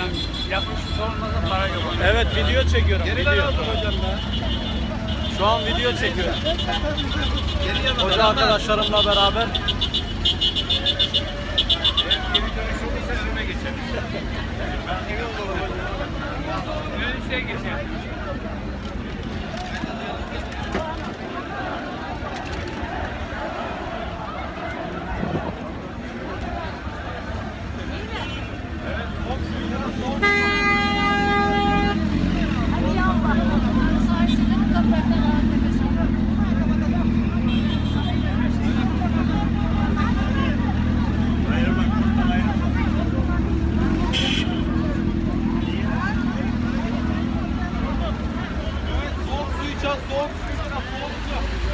hocam. Yapmışım sormadan para yok. Evet video çekiyorum. Geriden video. aldım hocam ya. Şu an video çekiyorum. Hoca arkadaşlarımla beraber. Geri dönüş olursa önüme geçerim. Ben evi 拨这个拨这